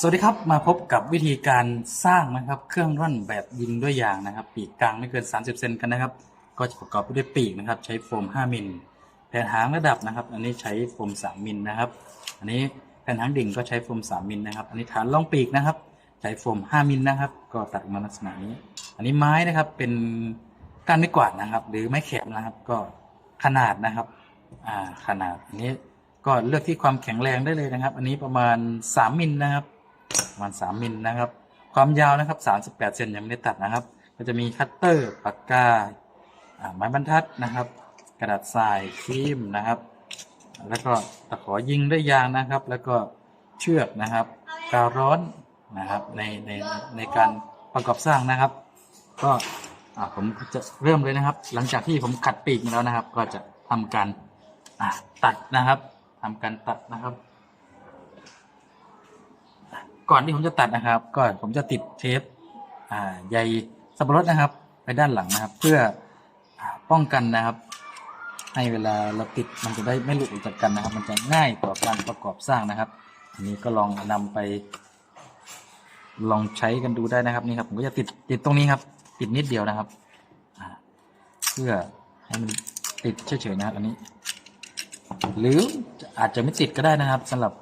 สวัสดีครับ มาพบกับวิธีการสร้างนะครับ เครื่องร่อนแบบยิงด้วยยางนะครับ ปีกกลางไม่เกิน 30 เซนกันนะครับ ก็จะประกอบไปด้วยปีกนะครับ ใช้โฟม 5 มิลแผ่นหางระดับนะครับ อันนี้ใช้โฟม 3 มิลนะครับ อันนี้แผ่นหางดิ่งก็ใช้โฟม 3 มิลนะครับ อันนี้ฐานรองปีกนะครับ ใช้โฟม 5 มิลนะครับ ก็ตัดออกมาลักษณะนี้ อันนี้ไม้นะครับเป็นก้านไม้กวาดนะครับ หรือไม้แข็มนะครับ ก็ขนาดนะครับอ่าขนาดอันนี้ก็เลือกที่ความแข็งแรงได้เลยนะครับ อันนี้ประมาณ 3 มิลนะครับ ประมาณ 3 มิลนะครับ ความยาวนะครับ 38เซนยังไม่ได้ตัดนะครับ ก็จะมีคัตเตอร์ปากกาไม้บรรทัดนะครับ กระดาษทรายครีมนะครับ แล้วก็ตะขอยิงด้วยยางนะครับ แล้วก็เชือกนะครับกาวร้อนนะครับในในในการประกอบสร้างนะครับ ก็ผมจะเริ่มเลยนะครับ หลังจากที่ผมขัดปีกมาแล้วนะครับ ก็จะทำการตัดนะครับทำการตัดนะครับ ก่อนที่ผมจะตัดนะครับ ก็ผมจะติดเทปอ่าใยสับปะรดนะครับ ไปด้านหลังนะครับ เพื่ออป้องกันนะครับ ให้เวลาเราติดมันจะได้ไม่หลุดออกจากกันนะครับ มันจะง่ายต่อการประกอบสร้างนะครับอันนี้ก็ลองนำไป ลองใช้กันดูได้นะครับนี่ครับ ผมก็จะติดติดตรงนี้ครับ ติดนิดเดียวนะครับเพื่อให้มันติดเฉยๆนะครับอันนี้ หรืออาจจะไม่ติดก็ได้นะครับสำหรับ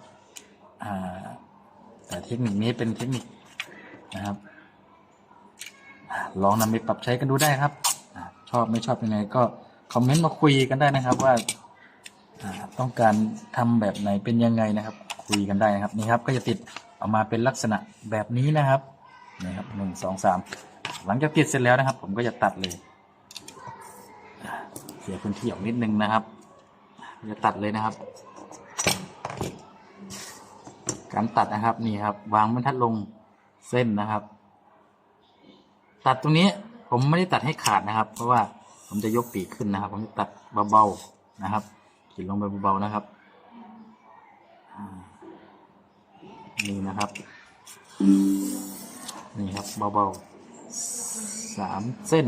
อ่า แต่เทคนิคนี้เป็นเทคนิคนะครับลองนำไปปรับใช้กันดูได้ครับชอบไม่ชอบยังไงก็คอมเมนต์มาคุยกันได้นะครับว่าต้องการทำแบบไหนเป็นยังไงนะครับ คุยกันได้นะครับนี่ครับก็จะติดออกมาเป็นลักษณะแบบนี้นะครับนี่ครับหนึ่งสองสามหลังจากติดเสร็จแล้วนะครับ ผมก็จะตัดเลยเสียพื้นที่ออกนิดนึงนะครับจะตัดเลยนะครับ การตัดนะครับนี่ครับ วางบรรทัดลงเส้นนะครับ ตัดตรงนี้ผมไม่ได้ตัดให้ขาดนะครับ เพราะว่าผมจะยกปีกขึ้นนะครับ ผมจะตัดเบาๆนะครับขีดลงไปเบาๆนะครับนี่นะครับ นี่ครับเบาๆสามเส้น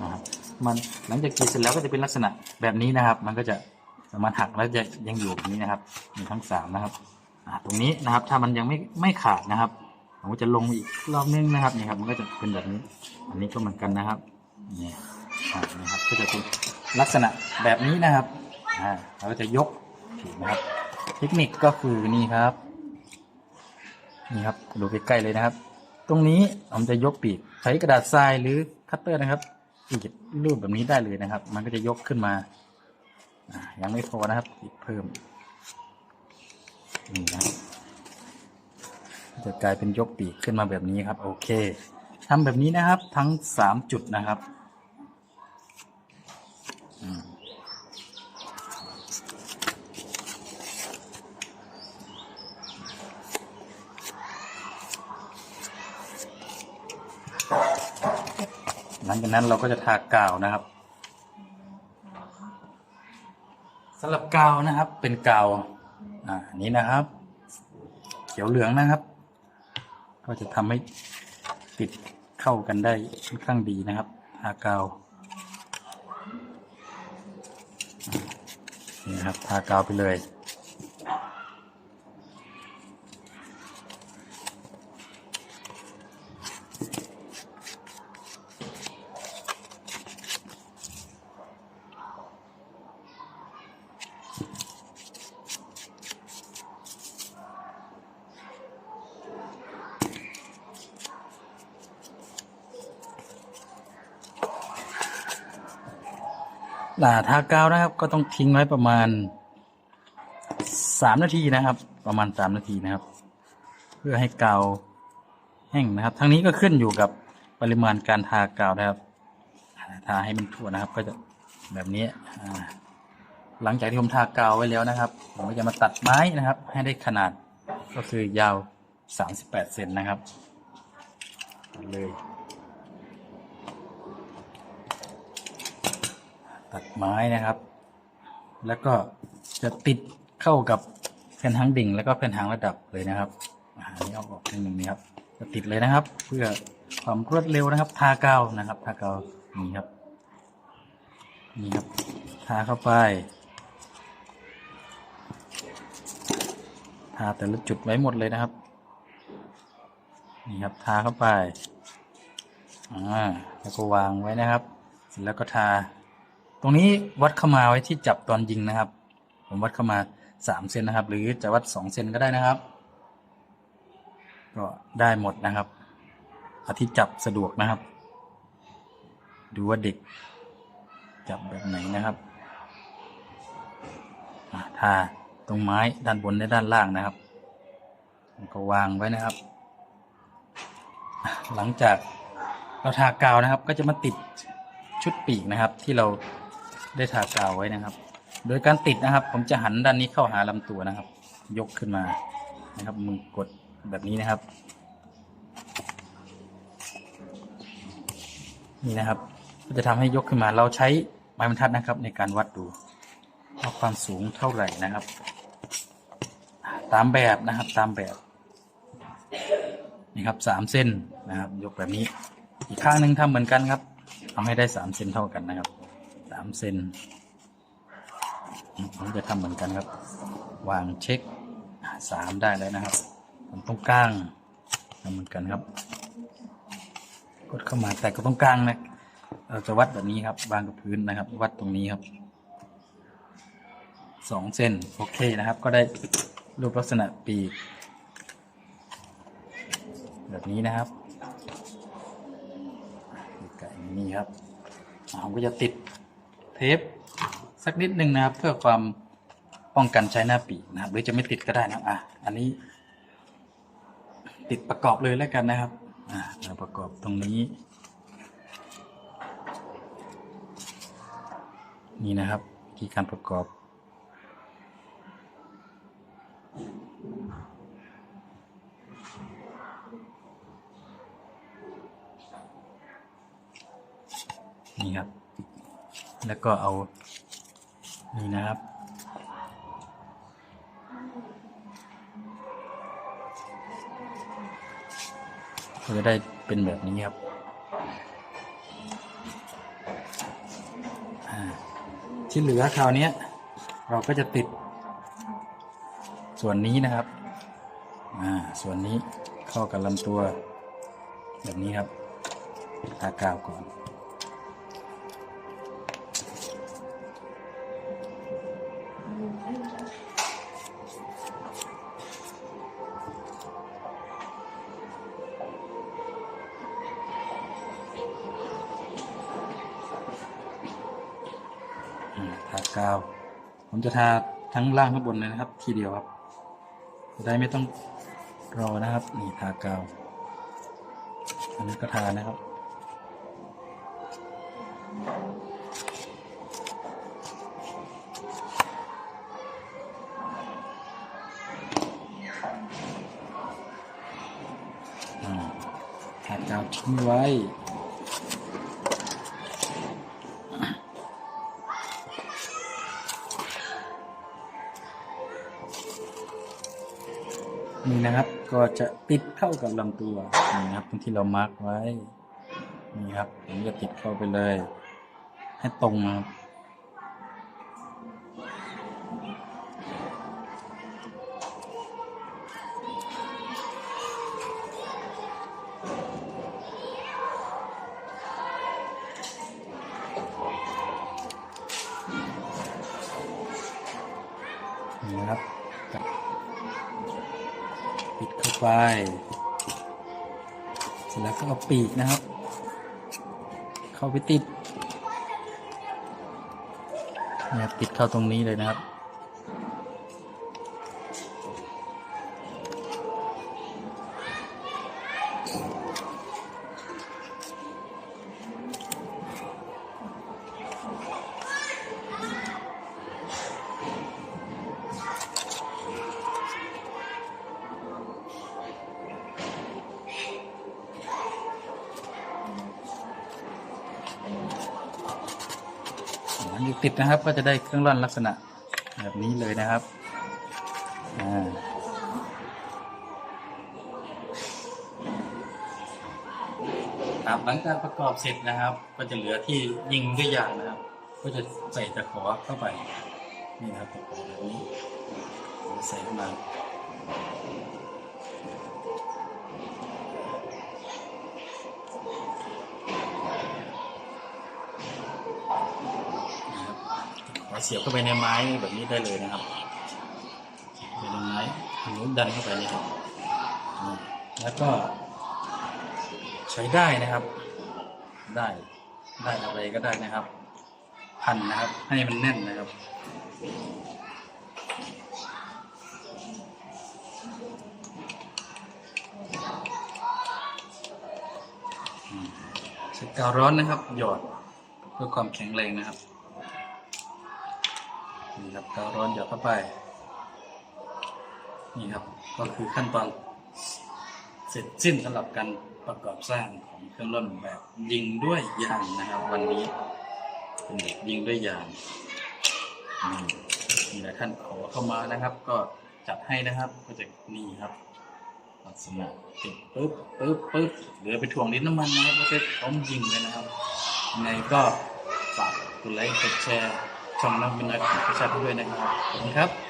นะครับมันหลังจากกรีดเสร็จแล้วก็จะเป็นลักษณะแบบนี้นะครับ มันก็จะ สามารถหักแล้วจะยังอยู่แบบนี้นะครับ มีทั้งสามนะครับตรงนี้นะครับ ถ้ามันยังไม่ไม่ขาดนะครับผมจะลงอีกรอบนึงนะครับนี่ครับ มันก็จะเป็นแบบนี้ อันนี้ก็เหมือนกันนะครับนี่นี่ครับก็จะเป็นลักษณะแบบนี้นะครับเราก็จะยกถูกนะครับ เทคนิคก็คือนี่ครับนี่ครับดูใกล้ๆเลยนะครับ ตรงนี้ผมจะยกปีกใช้กระดาษทรายหรือคัตเตอร์นะครับกรีดรูปแบบนี้ได้เลยนะครับ มันก็จะยกขึ้นมา ยังไม่พอนะครับ อีกเพิ่ม นี่นะจะกลายเป็นยกปีกขึ้นมาแบบนี้ครับ โอเคทำแบบนี้นะครับ ทั้งสามจุดนะครับหลังจากนั้นเราก็จะทากาวนะครับำหรับกาวนะครับ เป็นกาวอ่านนี้นะครับ เขียวเหลืองนะครับ ก็จะทำให้ติดเข้ากันได้ค่อนข้างดีนะครับทากาวนี่นะครับทากาวไปเลย อ่าทากาวนะครับ ก็ต้องทิ้งไว้ประมาณสามนาทีนะครับ ประมาณสามนาทีนะครับ เพื่อให้กาวแห้งนะครับ ทั้งนี้ก็ขึ้นอยู่กับปริมาณการทากาวนะครับ ทาให้มันทั่วนะครับ ก็จะแบบนี้หลังจากที่ผมทากาวไว้แล้วนะครับ ผมก็จะมาตัดไม้นะครับ ให้ได้ขนาดก็คือยาวสามสิบแปดเซนนะครับเลย ตัดไม้นะครับ แล้วก็จะติดเข้ากับแผ่นหางดิ่ง แล้วก็แผ่นหางระดับเลยนะครับอันนี้เอาออกนิดนึงนี่ครับจะติดเลยนะครับ เพื่อความรวดเร็วนะครับ ทากาวนะครับทากาวนี่ครับนี่ครับทาเข้าไปทาแต่ละจุดไว้หมดเลยนะครับนี่ครับทาเข้าไปอ่าแล้วก็วางไว้นะครับ เสร็จแล้วก็ทา ตรงนี้วัดเข้ามาไว้ที่จับตอนยิงนะครับ ผมวัดเข้ามาสามเซนนะครับ หรือจะวัดสองเซนก็ได้นะครับ ก็ได้หมดนะครับเอาที่จับสะดวกนะครับ ดูว่าเด็กจับแบบไหนนะครับอ่าทาตรงไม้ด้านบนและด้านล่างนะครับก็วางไว้นะครับ หลังจากเราทากาวนะครับ ก็จะมาติดชุดปีกนะครับ ที่เรา ได้ทากาวไว้นะครับ โดยการติดนะครับ ผมจะหันด้านนี้เข้าหาลำตัวนะครับ ยกขึ้นมานะครับ มือกดแบบนี้นะครับ นี่นะครับ ก็จะทำให้ยกขึ้นมา เราใช้ไม้บรรทัดนะครับ ในการวัดดูว่าความสูงเท่าไหร่นะครับ ตามแบบนะครับตามแบบนี่ครับสามเส้นนะครับ ยกแบบนี้ อีกข้างหนึ่งทำเหมือนกันครับทำให้ได้สามเซนเท่ากันนะครับามเซนผมจะทำเหมือนกันครับ วางเช็คสามได้เลยนะครับผมตรงกลางทำเหมือนกันครับ กดเข้ามาแต่ก็ตรงกลางนะเราจะวัดแบบนี้ครับวางกับพื้นนะครับ วัดตรงนี้ครับสองเส้นโอเคนะครับ ก็ได้รูปลักษณะปีก แบบนี้นะครับไก่นี่ครับอ่าผมก็จะติด เทปสักนิดนึงนะครับ เพื่อความป้องกันใช้หน้าปีนะครับ หรือจะไม่ติดก็ได้นะครับอะอันนี้ ติดประกอบเลยแล้วกันนะครับอ่าเราประกอบตรงนี้ นี่นะครับวิธีการประกอบนี่ครับ แล้วก็เอานี่นะครับ ก็จะได้เป็นแบบนี้ครับที่เหลือคราวนี้เราก็จะติด ส่วนนี้นะครับ อ่า ส่วนนี้เข้ากับลำตัว แบบนี้ครับ ทากาวก่อน กาว ผมจะทาทั้งล่างข้างบนเลยนะครับ ทีเดียวครับจะได้ไม่ต้องรอนะครับ นี่ทากาว อันนี้ก็ทานะครับอ่าทากาวทิ้งไว้ นี่นะครับก็จะติดเข้ากับลำตัวนี่ครับตรงที่เรามาร์กไว้นี่ครับผมจะติดเข้าไปเลย ให้ตรงนะครับ ไป เสร็จแล้วก็เอาปีกนะครับ เข้าไปติดเนี่ยติดเข้าตรงนี้เลยนะครับ ติดนะครับ ก็จะได้เครื่องร่อนลักษณะแบบนี้เลยนะครับอ่าครับหลังจากประกอบเสร็จนะครับ ก็จะเหลือที่ยิงด้วยยางนะครับ ก็จะใส่ตะขอเข้าไปนี่นะครับตะขอแบบนี้ใส่เข้ามา นะครับขอ เสียบเข้าไปในไม้แบบนี้ได้เลยนะครับไปในไม้อันนี้ดันเข้าไปนี่ครับแล้วก็ ใช้ได้นะครับ ได้ ได้อะไรก็ได้นะครับ พันนะครับ ให้มันแน่นนะครับอืมใช้กาวร้อนนะครับ หยอดเพื่อความแข็งแรงนะครับ นี่ครับการ้อนหยอดเข้าไป นี่ครับก็คือขั้นตอนเสร็จสิ้นสำหรับการประกอบสร้างของเครื่องร่อนแบบยิงด้วยยางนะครับ วันนี้เป็นแบบยิงด้วยยางนี่มีหลายท่านขอเข้ามานะครับ ก็จัดให้นะครับก็จะนี่ครับลักษณะติดปึ๊บปึ๊บปึ๊บเหลือไปถ่วงลิ้นน้ำมันนะครับแล้วก็พร้อมยิงเลยนะครับยังไงก็ฝากกดไลค์กดแชร์ ช่องน้ำเป็นนักประชาชนด้วยนะครับขอบคุณครับ